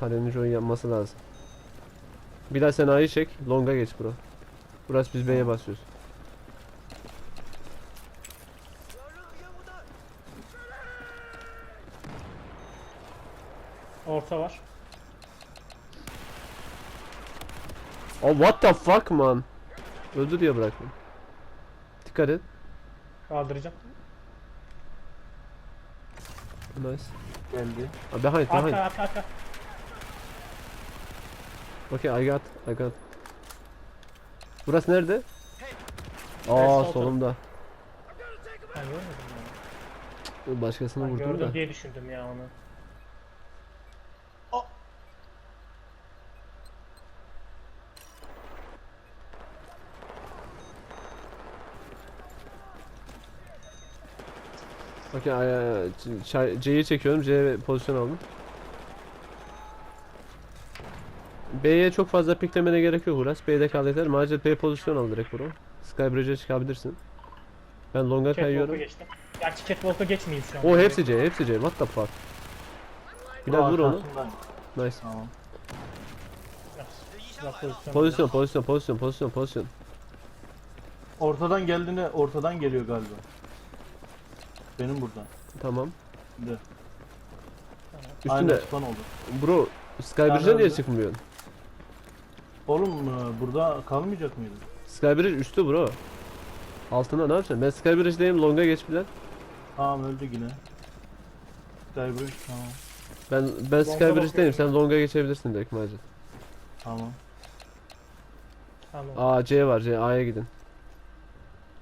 Talenjo'yu yapması lazım. Bilal sen A'yı çek. Long'a geç bro. Burası biz B'ye basıyoruz. Orta var. Oh what the fuck man. Öldü diye bıraktım. Dikkat et. Kaldıracağım. Nice. Geldi. Ah, behind behind. Arka arka arka. Okay I got I got. Burası nerede? Aa solumda. Ben görmedim ya. Başkasını Ben vurdum da. diye düşündüm ya onu. Okey C'yi çekiyorum. C pozisyon aldım. B'ye çok fazla piklemene gerek yok Uras. B'de kal yeter. Macit B pozisyon al direkt bro. Skybridge'e çıkabilirsin. Ben longa Catwalk'a kayıyorum. geçtim. Gerçi Catwalk'a geçmeyeyim şu an. O hepsi C, hepsi C. What the fuck? Bilal vur onu. Nice. Tamam. Pozisyon. Pozisyon, pozisyon, pozisyon, pozisyon, pozisyon. Ortadan geldiğinde ortadan geliyor galiba. Benim buradan. Tamam. De. Üstünde. Aynen oldu. Bro, Skybridge'e niye çıkmıyorsun? Oğlum e, burada kalmayacak mıydı? Skybridge üstü bro. Altında ne yapacaksın? Ben Skybridge'deyim. Longa geç Bilal. Tamam öldü yine. Skybridge tamam. Ben ben Skybridge'deyim. Sen longa geçebilirsin direkt Macit. Tamam. Tamam. A, C var. C, A'ya gidin.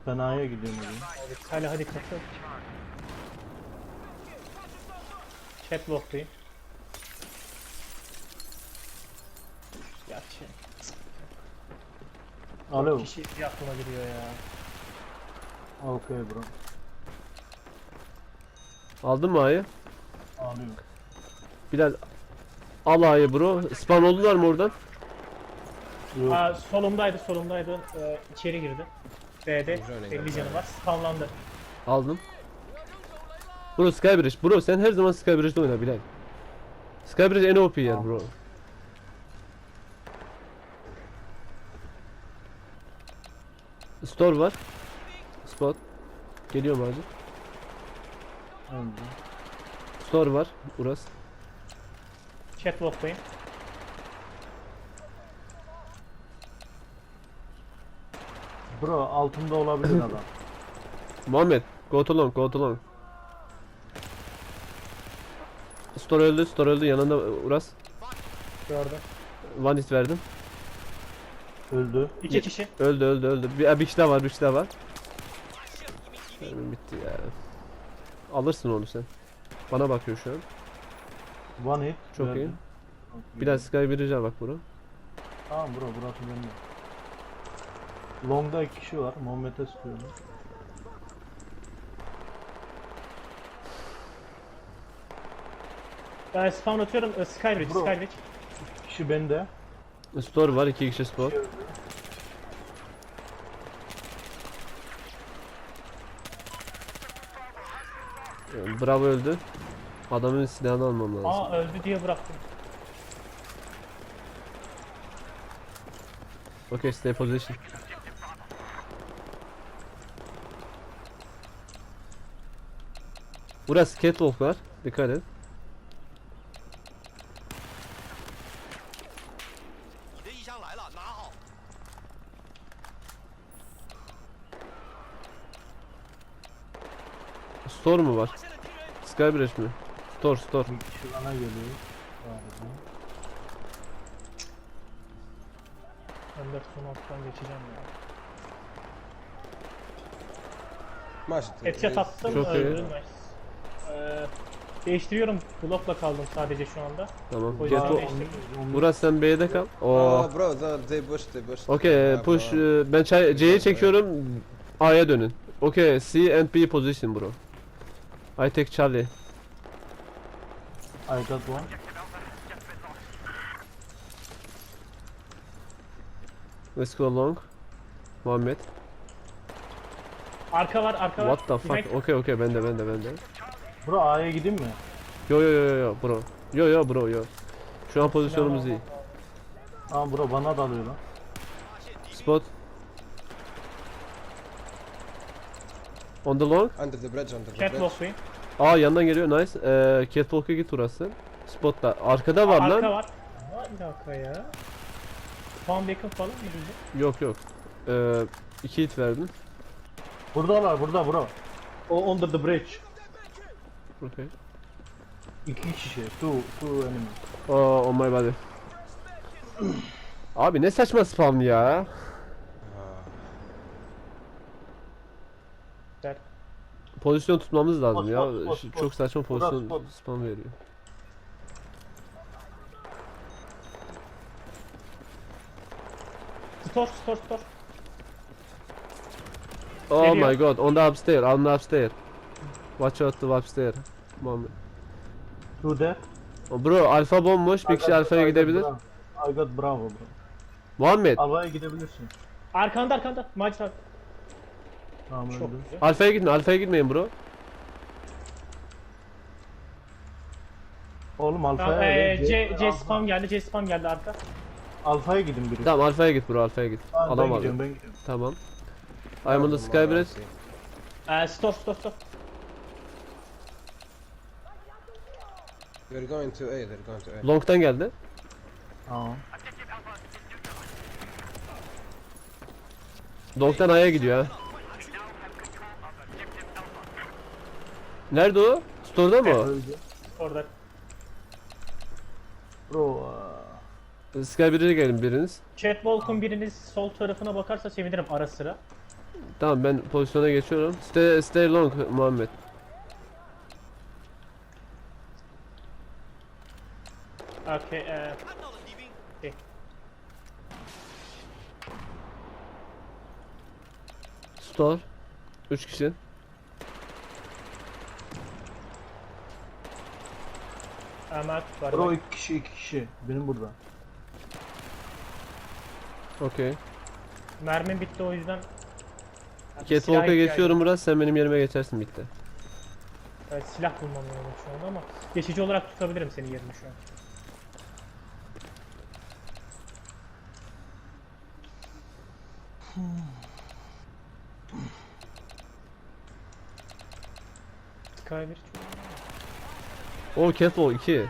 Ben A'ya gidiyorum hadi. Hadi, hadi katıl. Catwalk'tayım. Gerçi. Alo. Kişi bir aklıma giriyor ya. Okey bro. Aldın mı A'yı? Alıyorum. Bilal al A'yı bro. Spawn oldular mı oradan? Yok. Aa, solumdaydı solumdaydı. Ee, içeri girdi. B'de 50 canı var. Spamlandı. Aldım. Bro Skybridge. Bro sen her zaman Skybridge'de oyna Bilal. Skybridge en OP yer bro. Store var. Spot. Geliyor mu acı? Öldü. Store var. Uras. Catwalk'tayım. Bro altımda olabilir adam. Muhammed. Go to long. Go to long. Store öldü. Store öldü. Yanında Uras. Gördüm. One hit verdim. Öldü. İki kişi. Öldü öldü öldü. Bir, bir kişi daha var. Bir kişi daha var. Mermim bitti ya. Alırsın onu sen. Bana bakıyor şu an. One hit. Çok verdim. iyi. Biraz Skybridge'e bak bro. Tamam bro burası benim. Long'da iki kişi var. Muhammed'e sıkıyorum. Ben spawn atıyorum. Ee, Skybridge. Bro. Skybridge. Kişi bende. Store var. iki kişi store. Yani Bravo öldü. Adamın silahını almam lazım. Aa öldü diye bıraktım. Okay, stay position. Burası catwalk var. Dikkat et. Stor mu var? Skybridge mi? Stor, Stor. Bir kişi geliyor. Galiba. Alttan geçeceğim ya. Maç Headshot attım. Çok iyi. Ee, değiştiriyorum. Glock'la kaldım sadece şu anda. Tamam. O Get sen B'de kal. Oo. Oh, bro, the- they push, they push. Okay, push. Ben çay- C'ye çekiyorum. A'ya dönün. Okay, C and B position bro. I take Charlie. I got one. Let's go long. Muhammed. Arka var, arka var. What the fuck? Okay, okay, bende, bende, bende. Bro A'ya gideyim mi? Yo yo yo yo yo bro. Yo yo bro yo. Şu an pozisyonumuz iyi. Tamam bro bana dalıyor lan. Spot. On the long. Under the bridge, under the bridge. Catwalk'tayım. Aa yandan geliyor nice. Ee, Catwalk'a git burası. Spot'ta. Arkada var Arka lan. var. Bir dakika ya. Van Beacon falan mı diyecek? Yok yok. Ee, iki hit verdim. Buradalar burada bro. O under the bridge. Okay. İki kişi. Two, two enemy. Oh, on my body. Abi ne saçma spam ya. Pozisyon tutmamız lazım Spot, ya. spot, spot, Ş- spot. Çok saçma pozisyon spot. spam veriyor. Store, store, store. Oh Geliyor. my god, on the upstairs, on the upstairs. Watch out the upstairs. Muhammed. Two dead. Oh, Bro, alfa bomboş, bir kişi alfaya gidebilir. I got bravo bro. Muhammed, Alvaya gidebilirsin. Arkanda arkanda. Macit abi. Tamam Çok öldü. güzel. alfaya gitme, alfaya gitmeyin bro. Oğlum Tamam, alfaya ee, C, C spam geldi, C spam geldi arka. Alfaya gidin biri. Tamam alfaya git bro, alfaya git. Tamam, ben Alamadım. gidiyorum ben gidiyorum. Tamam. I'm on the sky bridge. Ee, store, store, store. They're going to A, they're going to A. Long'tan geldi. Tamam. Long'tan A'ya gidiyor ha. Nerede o? Store'da mı? Öldü. Orada. Bro. o? Sky 1'e gelin biriniz. Chat Walk'un biriniz sol tarafına bakarsa sevinirim ara sıra. Tamam ben pozisyona geçiyorum. Stay, stay long Muhammed. Okay, eh, Store. 3 kişi. Mert var. Bro iki kişi iki kişi. Benim burada. Okey. Mermim bitti o yüzden. Catwalk'a geçiyorum Murat. Sen benim yerime geçersin bitti. Evet, silah bulmam lazım şu an ama geçici olarak tutabilirim senin yerini şu an. Sky bir O Catwalk 2.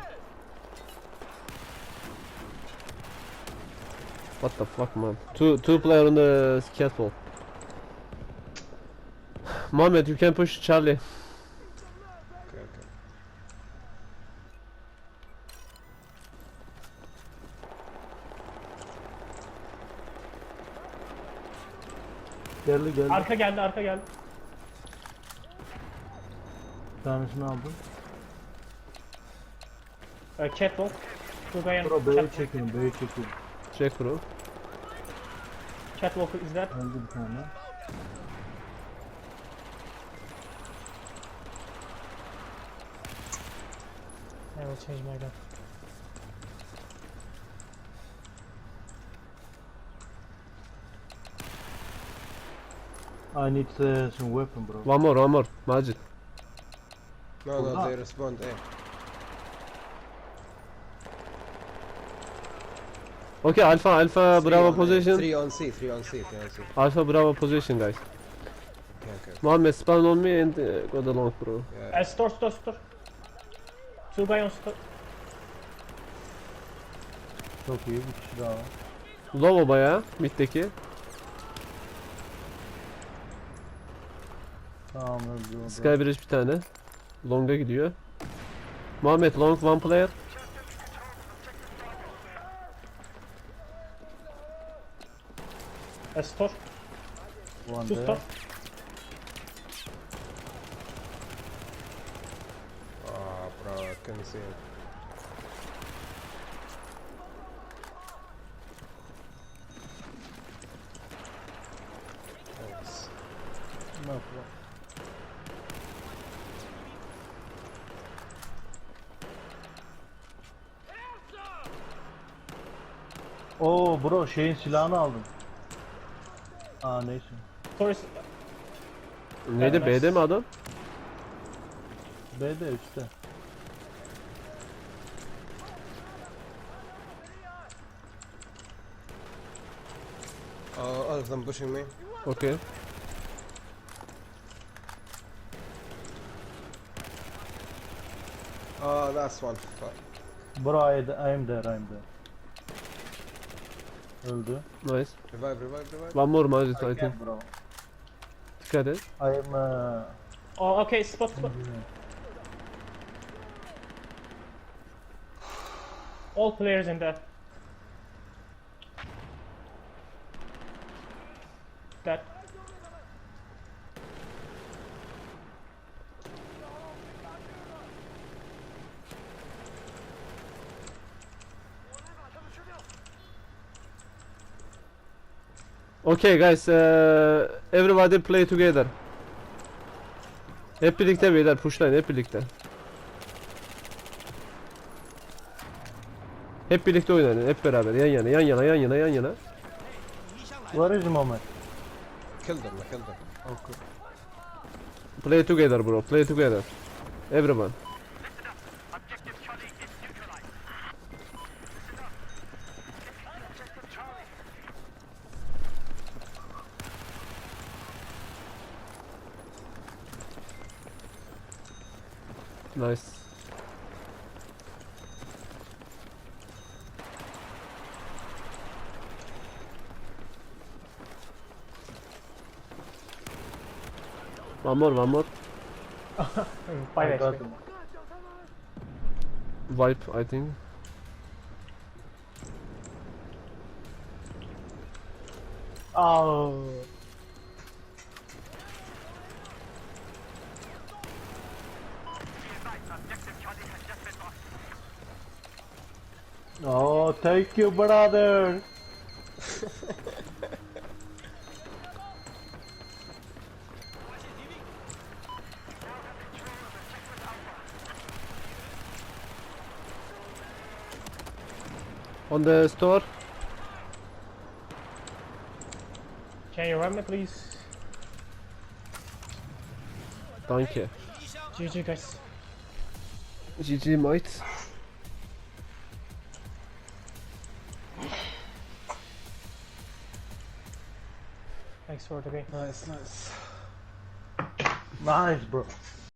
What the fuck man? Two two player on the Catwalk. Muhammed you can push Charlie. Okay, okay. Geldi geldi. Arka geldi, arka geldi. Tanesini aldım. Ee, Catwalk. Turgayan Bro B'yi Catwalk. çekiyorum B'yi çekiyorum. Check bro. Catwalk'u izler. Öldü bir tane. I will change my gun. I need uh, some weapon bro. One more, one more. Majid. No, no, they respond A. Okay, Alpha, Alpha, Three bravo on position. Three on C, three on C, three on C. Alpha, bravo position guys. Okay, okay. Muhammed spawn on me and uh, go the long bro. Yeah. Ee, store, store, store. Turgayan store. Çok iyi bir kişi daha var. Low o bayağı middeki. Tamam öldü o da. Skybridge bir tane. Long'a gidiyor. Muhammed long one player. Ee, store. One Two there. store. Oh, bro, I couldn't see him. Thanks. No problem. Oo bro şeyin silahını aldım. Aa neyse. Torres Neydi Gelmez. B'de mi adam? B'de üstte. Uh, all of them pushing me. Okey. Uh, that's one. Fuck. Bro I, I'm there I'm there. Öldü. Nice. Revive, revive, revive. One more Majid I think. bro. Dikkat et. I'm uh, Oh, okay, spot, spot. All players in there. That. Okay guys, uh, everybody play together. Hep birlikte beyler pushlayın hep birlikte. Hep birlikte oynayın hep beraber yan yana yan yana yan yana yan yana. Where is Mama? Kill them, kill them. Okay. Play together bro, play together. Everyone. Nice. One more, one more. I Five got HP. Wipe, I think. Oh. Oh, thank you, brother. On the store. Can you run me, please? Thank you. GG, guys. GG mate. Thanks for the game. Nice, nice. Nice, bro.